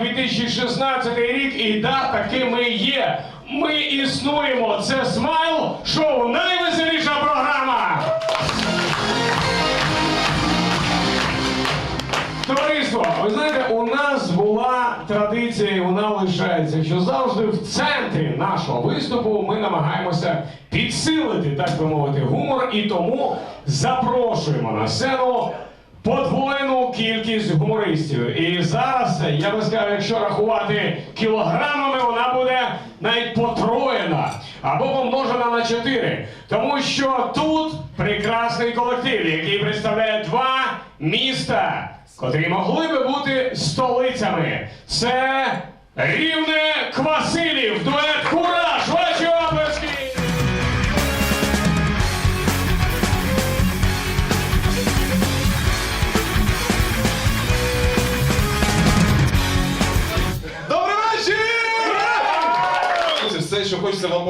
2016 рік, і да, таки ми є. Ми існуємо. Це смайл шоу. Найвеселіша програма. Товариство, ви знаєте, у нас була традиція, і вона лишається, що завжди в центрі нашого виступу ми намагаємося підсилити, так би мовити, гумор, і тому запрошуємо на сцену подвоєну кількість гумористів. І зараз, я би сказав, якщо рахувати кілограмами, вона буде навіть потроєна або помножена на 4. Тому що тут прекрасний колектив, який представляє два міста, котрі могли би бути столицями. Це Рівне Квасилів, дует Кураж! Ваші оплески!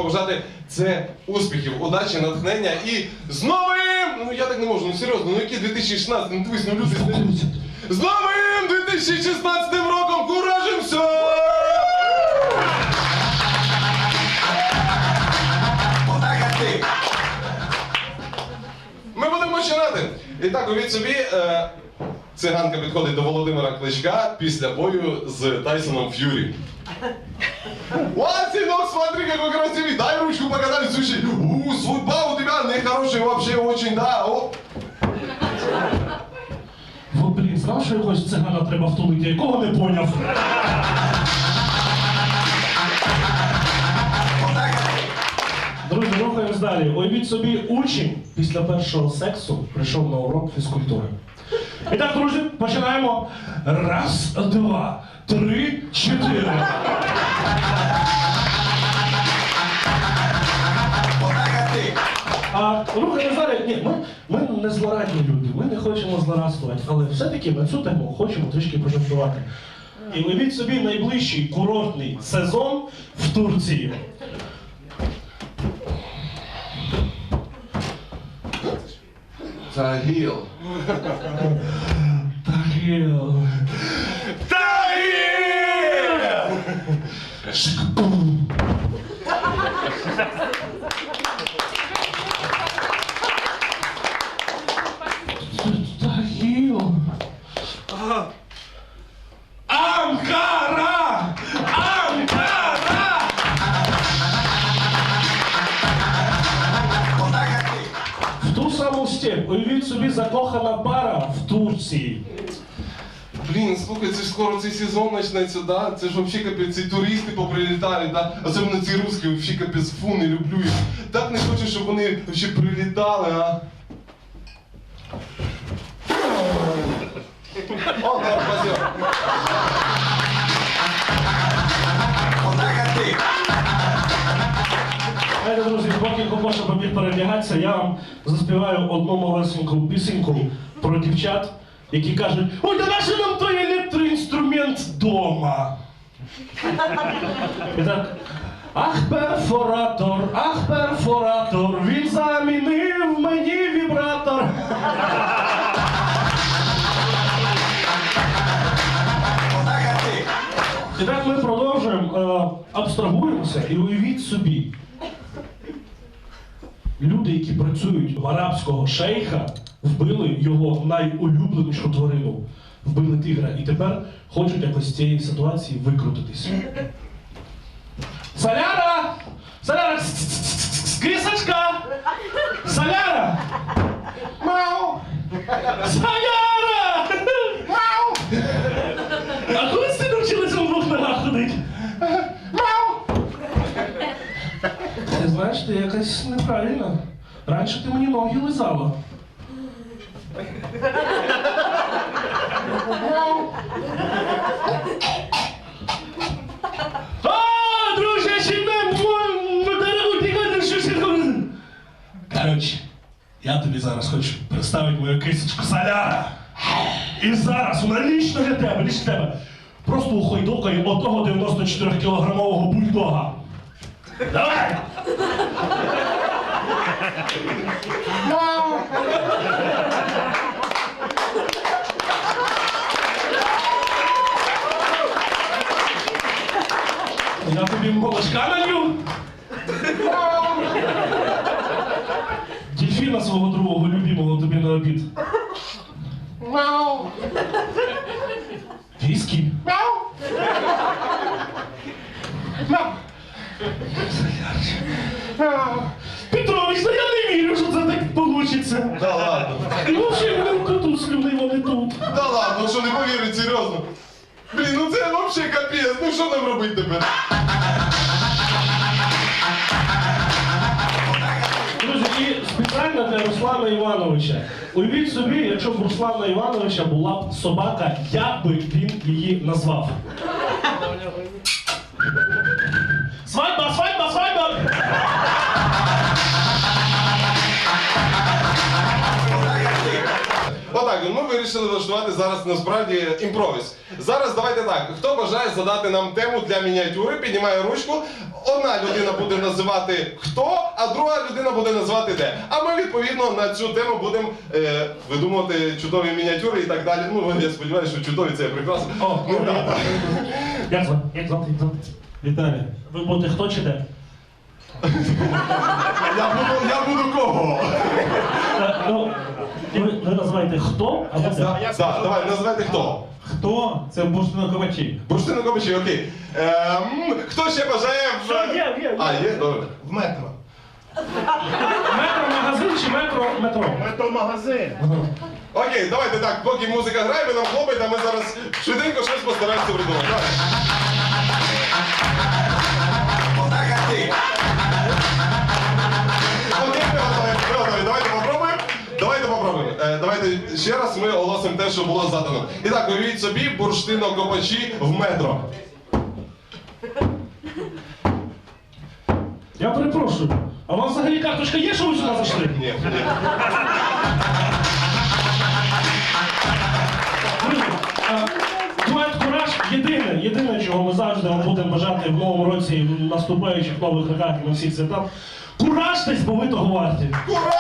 Побажати, це успіхів, удачі, натхнення і з новим! Ну я так не можу, ну серйозно, ну який 2016, ну дивись, ну люди. З новим 2016 роком куражимся! Ми будемо починати. І так, уявіть собі, е, циганка підходить до Володимира Кличка після бою з Тайсоном Ф'юрі. Вот, сынок, смотри, какой красивый. Дай ручку покатать, слушай. У, судьба у тебя нехорошая вообще очень, да. О. От, блін, знав, що якогось цигана треба втулити, якого не поняв. Друзі, рухаємось далі. Уявіть собі, учень після першого сексу прийшов на урок фізкультури. І так, друзі, починаємо. Раз, два, три, чотири. А рухаємось далі. Ні, ми, ми не злорадні люди, ми не хочемо злорадствувати, але все-таки на цю тему хочемо трішки пожартувати. І уявіть собі найближчий курортний сезон в Турції. Tahil. Tahil. Tahil! Ту. Уявіть собі закохана пара в Турції. Блін, слухай, це ж скоро цей сезон почнеться, да? Це ж вообще капець, ці туристи поприлітають, да? Особливо ці русські, вообще капець, фу, не люблю їх. Так не хочу, щоб вони вообще прилітали, а. О, да, спасибо. Поки Кокоша побіг перевдягатися, я вам заспіваю одну малесеньку пісеньку про дівчат, які кажуть, ой, да наше нам той електроінструмент дома. І так. Ах, перфоратор, ах, перфоратор, він замінив мені вібратор. І так ми продовжуємо, е, абстрагуємося і уявіть собі. Люди, які працюють в арабського шейха, вбили його найулюбленішу тварину. Вбили тигра. І тепер хочуть якось з цієї ситуації викрутитись. Соляра! Соляра! Крісочка! Соляра! Мау! Соляра! Мау! А коли ти навчилася в двох ногах ходити? Мау! Ти знаєш, ти якась неправильна. Раніше ти мені ноги лизала. А, дружище, не дорогу тікати, що ще Коротше, я тобі зараз хочу представити мою кисочку соляра. І зараз вона лічно для тебе, лічно для тебе. Просто ухойдокає отого 94-кілограмового бульдога. Давай! Não. Já comi mosca, Não. De fila, sou outro ovo, limpimo, outro menor pito. Não. Whisky? Não. Петрович, та я не вірю, що це так получиться. Да ладно. І взагалі вони тут слюни, вони тут. Да ладно, що не повірить, серйозно. Блін, ну це взагалі капець, ну що нам робити тепер? Друзі, і спеціально для Руслана Івановича. Уявіть собі, якщо б Руслана Івановича була б собака, як би він її назвав? Свадьба, свадьба! Вирішили влаштувати зараз насправді імпровіз. Зараз давайте так. Хто бажає задати нам тему для мініатюри, піднімає ручку. Одна людина буде називати хто, а друга людина буде називати де. А ми відповідно на цю тему будемо е, видумувати чудові мініатюри і так далі. Ну я сподіваюся, що чудові це прекрасно. О, ну, да. Як звати? Як звати? Віталій. Ви будете хто чи де? Я буду, я буду кого? Ну, ви, ви називаєте хто, а ви де? Так, давай, називайте хто. Хто? Це бурштиноковачі. Бурштиноковичі, окей. Ем, хто ще бажає в. Що, є, є, є. А, є, добре. В метро. Метро магазин чи метро метро? Метромагазин. Окей, давайте так, поки музика грає, ви нам хлопайте, а ми зараз швиденько щось постараємося придумати. Давай. Те, що було задано. І так, уявіть собі бурштинокопачі в метро. Я перепрошую. А у вас взагалі карточка є, що ви сюди зайшли? Ні. Дует Кураж єдине, єдине, чого ми завжди вам будемо бажати в новому році, в наступаючих нових роках і на всіх святах. Кураж десь, бо ви того варті. Ура!